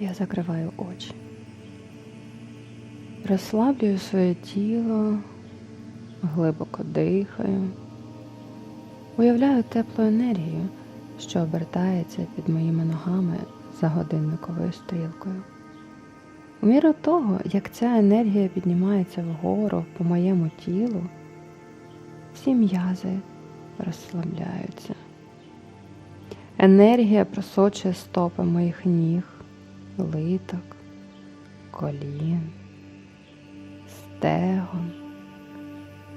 Я закриваю очі. Розслаблюю своє тіло, глибоко дихаю. Уявляю теплу енергію, що обертається під моїми ногами за годинниковою стрілкою. У міру того, як ця енергія піднімається вгору по моєму тілу, всі м'язи розслабляються. Енергія просочує стопи моїх ніг, литок, колін, стегон,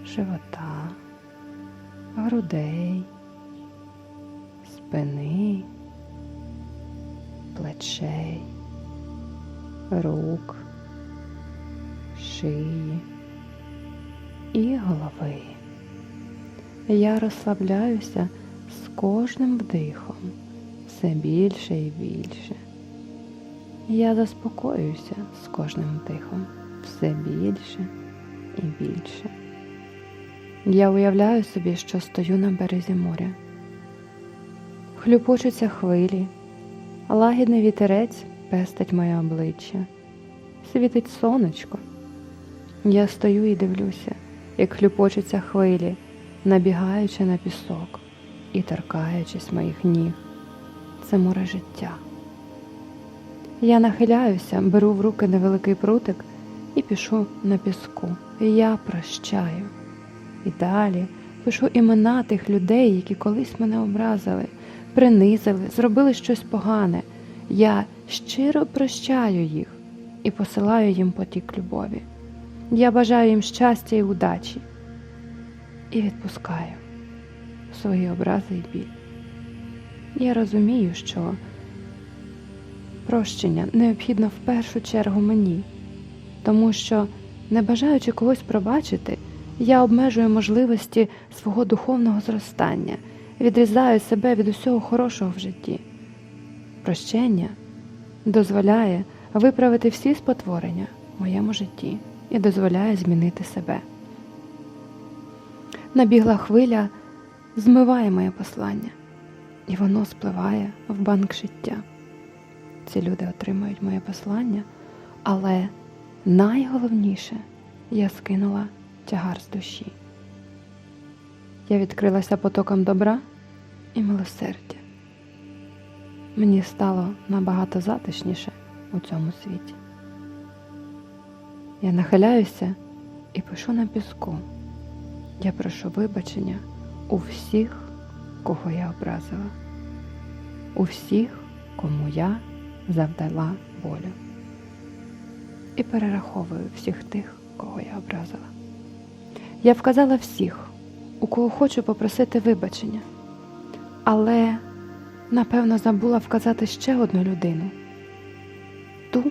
живота, грудей, спини, плечей, рук, шиї і голови. Я розслабляюся з кожним вдихом все більше і більше. Я заспокоююся з кожним вдихом все більше і більше. Я уявляю собі, що стою на березі моря. Хлюпочуться хвилі, лагідний вітерець пестить моє обличчя, світить сонечко. Я стою і дивлюся, як хлюпочуться хвилі, набігаючи на пісок і торкаючись моїх ніг. Це море життя. Я нахиляюся, беру в руки невеликий прутик і пишу на піску. Я прощаю. І далі пишу імена тих людей, які колись мене образили, принизили, зробили щось погане. Я щиро прощаю їх і посилаю їм потік любові. Я бажаю їм щастя і удачі і відпускаю свої образи і біль. Я розумію, що прощення необхідно в першу чергу мені, тому що, не бажаючи когось пробачити, я обмежую можливості свого духовного зростання, відрізаю себе від усього хорошого в житті. Прощення дозволяє виправити всі спотворення в моєму житті і дозволяє змінити себе. Набігла хвиля змиває моє послання, і воно спливає в банк життя. Ці люди отримують моє послання, але найголовніше я скинула тягар з душі. Я відкрилася потоком добра і милосердя. Мені стало набагато затишніше у цьому світі. Я нахиляюся і пишу на піску. Я прошу вибачення у всіх, кого я образила, у всіх, кому я завдала болю. І перераховую всіх тих, кого я образила. Я вказала всіх, у кого хочу попросити вибачення, але, напевно, забула вказати ще одну людину ту,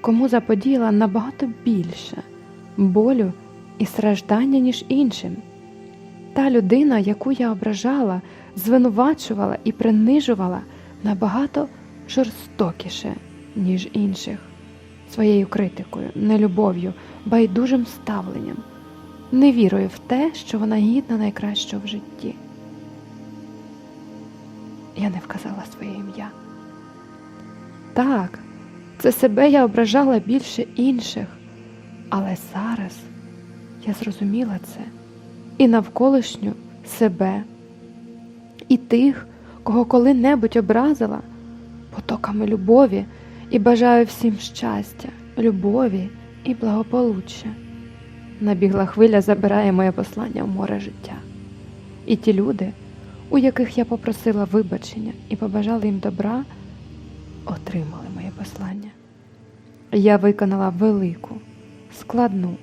кому заподіяла набагато більше болю і страждання, ніж іншим. Та людина, яку я ображала, звинувачувала і принижувала набагато жорстокіше, ніж інших, своєю критикою, нелюбов'ю, байдужим ставленням, невірою в те, що вона гідна найкращого в житті. Я не вказала своє ім'я. Так, це себе я ображала більше інших, але зараз я зрозуміла це. І навколишню себе, і тих, кого коли-небудь образила потоками любові і бажаю всім щастя, любові і благополуччя. Набігла хвиля забирає моє послання в море життя. І ті люди, у яких я попросила вибачення і побажала їм добра, отримали моє послання. Я виконала велику, складну,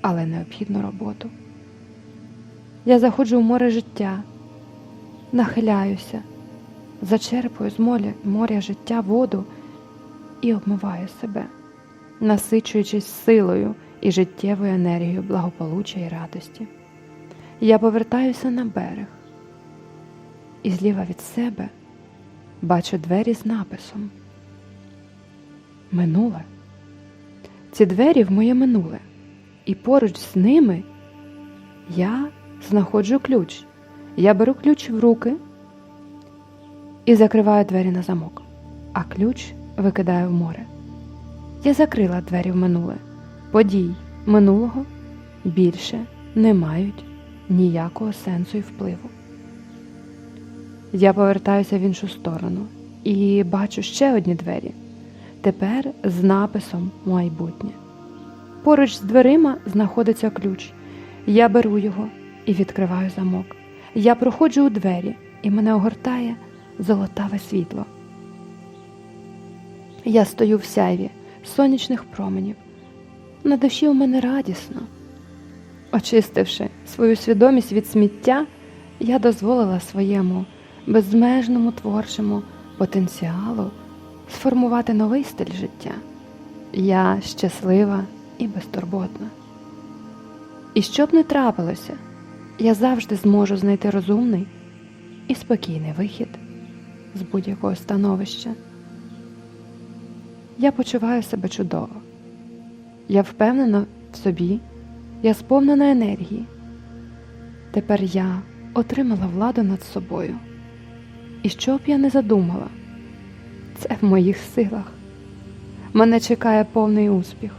але необхідну роботу. Я заходжу в море життя, нахиляюся, зачерпую з моря, моря життя воду і обмиваю себе, насичуючись силою і життєвою енергією благополуччя і радості. Я повертаюся на берег і зліва від себе бачу двері з написом. Минуле. Ці двері в моє минуле, і поруч з ними я знаходжу ключ. Я беру ключ в руки і закриваю двері на замок, а ключ викидаю в море. Я закрила двері в минуле. Подій минулого більше не мають ніякого сенсу і впливу. Я повертаюся в іншу сторону і бачу ще одні двері. Тепер з написом майбутнє. Поруч з дверима знаходиться ключ. Я беру його і відкриваю замок. Я проходжу у двері, і мене огортає золотаве світло. Я стою в сяйві сонячних променів. На душі у мене радісно. Очистивши свою свідомість від сміття, я дозволила своєму безмежному творчому потенціалу сформувати новий стиль життя. Я щаслива і безтурботна. І що б не трапилося, я завжди зможу знайти розумний і спокійний вихід з будь-якого становища. Я почуваю себе чудово. Я впевнена в собі, я сповнена енергії. Тепер я отримала владу над собою. І що б я не задумала, це в моїх силах. Мене чекає повний успіх,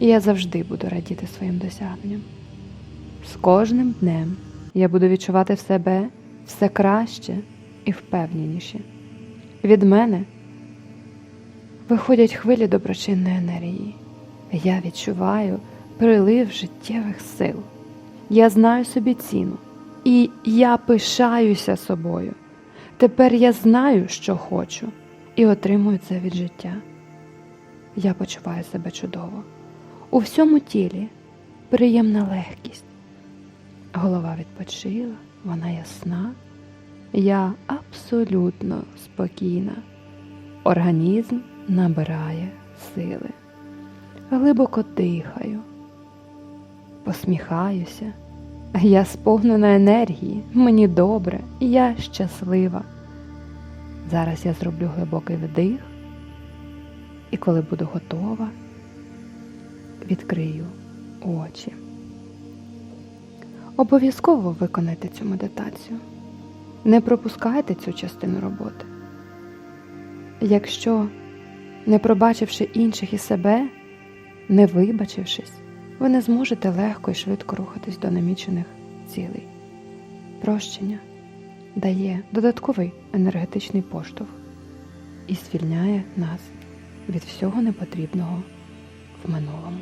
і я завжди буду радіти своїм досягненням. З кожним днем я буду відчувати в себе все краще і впевненіше. Від мене виходять хвилі доброчинної енергії. Я відчуваю прилив життєвих сил. Я знаю собі ціну, і я пишаюся собою. Тепер я знаю, що хочу, і отримую це від життя. Я почуваю себе чудово. У всьому тілі приємна легкість. Голова відпочила, вона ясна. Я абсолютно спокійна. Організм набирає сили. Глибоко дихаю, посміхаюся. Я сповнена енергії, мені добре, я щаслива. Зараз я зроблю глибокий вдих, і коли буду готова, відкрию очі. Обов'язково виконайте цю медитацію. Не пропускайте цю частину роботи. Якщо, не пробачивши інших і себе, не вибачившись, ви не зможете легко і швидко рухатись до намічених цілей. Прощення дає додатковий енергетичний поштовх і звільняє нас від всього непотрібного в минулому.